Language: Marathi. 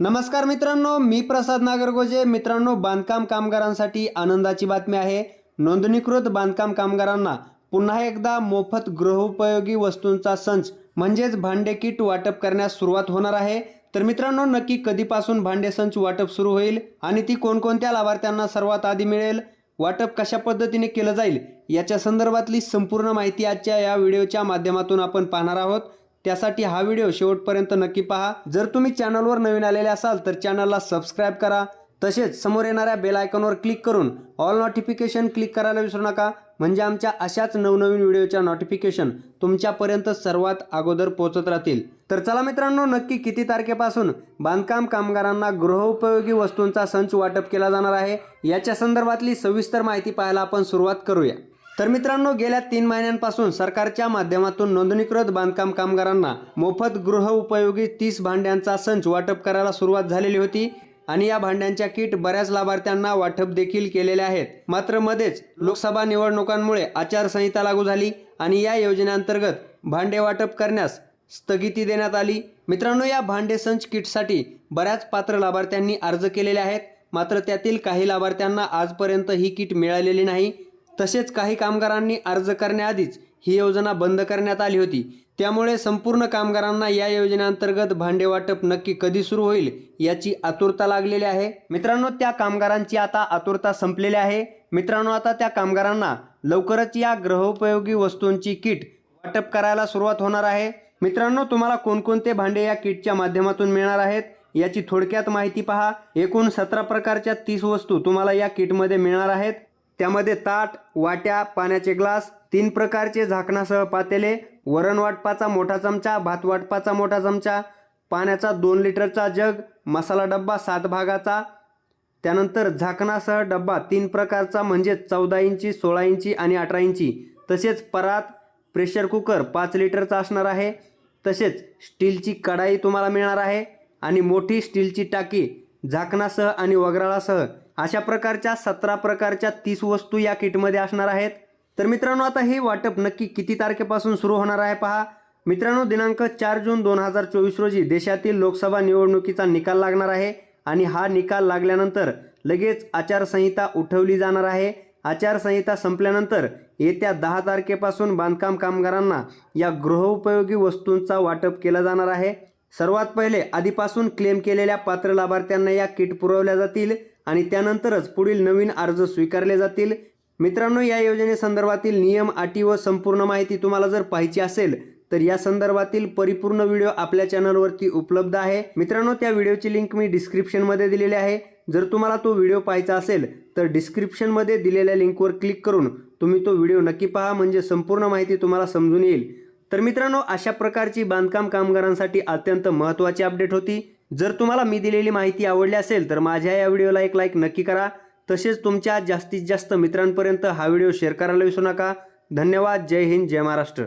नमस्कार मित्रांनो मी प्रसाद नागरगोजे. मित्रांनो बांधकाम कामगारांसाठी आनंदाची बातमी आहे. नोंदणीकृत बांधकाम कामगारांना पुन्हा एकदा मोफत गृहोपयोगी वस्तूंचा संच म्हणजेच भांडे किट वाटप करण्यास सुरुवात होणार आहे. तर मित्रांनो नक्की कधीपासून भांडे संच वाटप सुरू होईल आणि ती कोणकोणत्या लाभार्थ्यांना सर्वात आधी मिळेल? वाटप कशा पद्धतीने केलं जाईल? याच्या संदर्भातली संपूर्ण माहिती आजच्या या व्हिडिओच्या माध्यमातून आपण पाहणार आहोत. त्यासाठी हा व्हिडिओ शेवटपर्यंत नक्की पहा. जर तुम्ही चॅनलवर नवीन आलेले असाल तर चॅनलला सबस्क्राईब करा. तसेच समोर येणाऱ्या बेल आयकॉनवर क्लिक करून ऑल नोटिफिकेशन क्लिक करायला विसरू नका. म्हणजे आमच्या अशाच नवनवीन व्हिडिओच्या नोटिफिकेशन तुमच्यापर्यंत सर्वात अगोदर पोहोचत राहतील. तर चला मित्रांनो नक्की किती तारखेपासून बांधकाम कामगारांना गृहोपयोगी वस्तूंचा संच वाटप केला जाणार आहे? याच्या संदर्भातली सविस्तर माहिती पाहायला आपण सुरुवात करूया. तर मित्रांनो गेल्या तीन महिन्यांपासून सरकारच्या माध्यमातून नोंदणीकृत बांधकाम कामगारांना मोफत गृह उपयोगी तीस भांड्यांचा संच वाटप करायला सुरुवात झालेली होती आणि या भांड्यांच्या किट बऱ्याच लाभार्थ्यांना वाटप देखील केलेले आहेत. मात्र मध्येच लोकसभा निवडणुकांमुळे आचारसंहिता लागू झाली आणि या योजनेअंतर्गत भांडे वाटप करण्यास स्थगिती देण्यात आली. मित्रांनो या भांडे संच किटसाठी बऱ्याच पात्र लाभार्थ्यांनी अर्ज केलेले आहेत. मात्र त्यातील काही लाभार्थ्यांना आजपर्यंत ही किट मिळालेली नाही. तसेच काही कामगारांनी अर्ज करण्याआधीच ही योजना बंद करण्यात आली होती. त्यामुळे संपूर्ण कामगारांना या योजनेअंतर्गत भांडे वाटप नक्की कधी सुरू होईल याची आतुरता लागलेली आहे. मित्रांनो त्या कामगारांची आता आतुरता संपलेली आहे. मित्रांनो आता त्या कामगारांना लवकरच या ग्रहोपयोगी वस्तूंची किट वाटप करायला सुरुवात होणार आहे. मित्रांनो तुम्हाला कोणकोणते भांडे या किटच्या माध्यमातून मिळणार आहेत याची थोडक्यात माहिती पहा. एकूण सतरा प्रकारच्या तीस वस्तू तुम्हाला या किटमध्ये मिळणार आहेत. त्यामध्ये ताट वाट्या पाण्याचे ग्लास तीन प्रकारचे झाकणासह पातेले वरण वाटपाचा मोठा चमचा भात वाटपाचा मोठा चमचा पाण्याचा दोन लिटरचा जग मसाला डब्बा सात भागाचा त्यानंतर झाकणासह डब्बा तीन प्रकारचा म्हणजे चौदा इंची सोळा इंची आणि अठरा इंची. तसेच परात प्रेशर कुकर पाच लिटरचा असणार आहे. तसेच स्टीलची कढाई तुम्हाला मिळणार आहे. आणि मोठी स्टीलची टाकी झाकणासह आणि वगराळासह अशा प्रकारच्या सतरा प्रकारच्या तीस वस्तू या किटमध्ये असणार आहेत. तर मित्रांनो आता हे वाटप नक्की किती तारखेपासून सुरू होणार आहे पहा. मित्रांनो दिनांक चार जून दोन हजार चोवीस रोजी देशातील लोकसभा निवडणुकीचा निकाल लागणार आहे आणि हा निकाल लागल्यानंतर लगेच आचारसंहिता उठवली जाणार आहे. आचारसंहिता संपल्यानंतर येत्या दहा तारखेपासून बांधकाम कामगारांना या गृहोपयोगी वस्तूंचा वाटप केला जाणार आहे. सर्वात पहिले आधीपासून क्लेम केलेल्या पात्र लाभार्थ्यांना या किट पुरवल्या जातील. आणि त्यानंतरच पुढील नवीन अर्ज स्वीकारले जातील. मित्रांनो या योजनेसंदर्भातील नियम अटी व संपूर्ण माहिती तुम्हाला जर पाहिजे असेल तर या संदर्भातील परिपूर्ण व्हिडिओ आपल्या चॅनलवरती उपलब्ध आहे. मित्रांनो त्या व्हिडिओची लिंक मी डिस्क्रिप्शनमध्ये दिलेली आहे. जर तुम्हाला तो व्हिडिओ पाहायचा असेल तर डिस्क्रिप्शनमध्ये दिलेल्या लिंकवर क्लिक करून तुम्ही तो व्हिडिओ नक्की पहा म्हणजे संपूर्ण माहिती तुम्हाला समजून येईल. तर मित्रांनो अशा प्रकारची बांधकाम कामगारांसाठी अत्यंत महत्त्वाची अपडेट होती. जर तुम्हाला मी दिलेली माहिती आवडली असेल तर माझ्या या व्हिडिओला एक लाईक नक्की करा. तसेच तुमच्या जास्तीत जास्त मित्रांपर्यंत हा व्हिडिओ शेअर करायला विसरू नका. धन्यवाद. जय हिंद. जय महाराष्ट्र.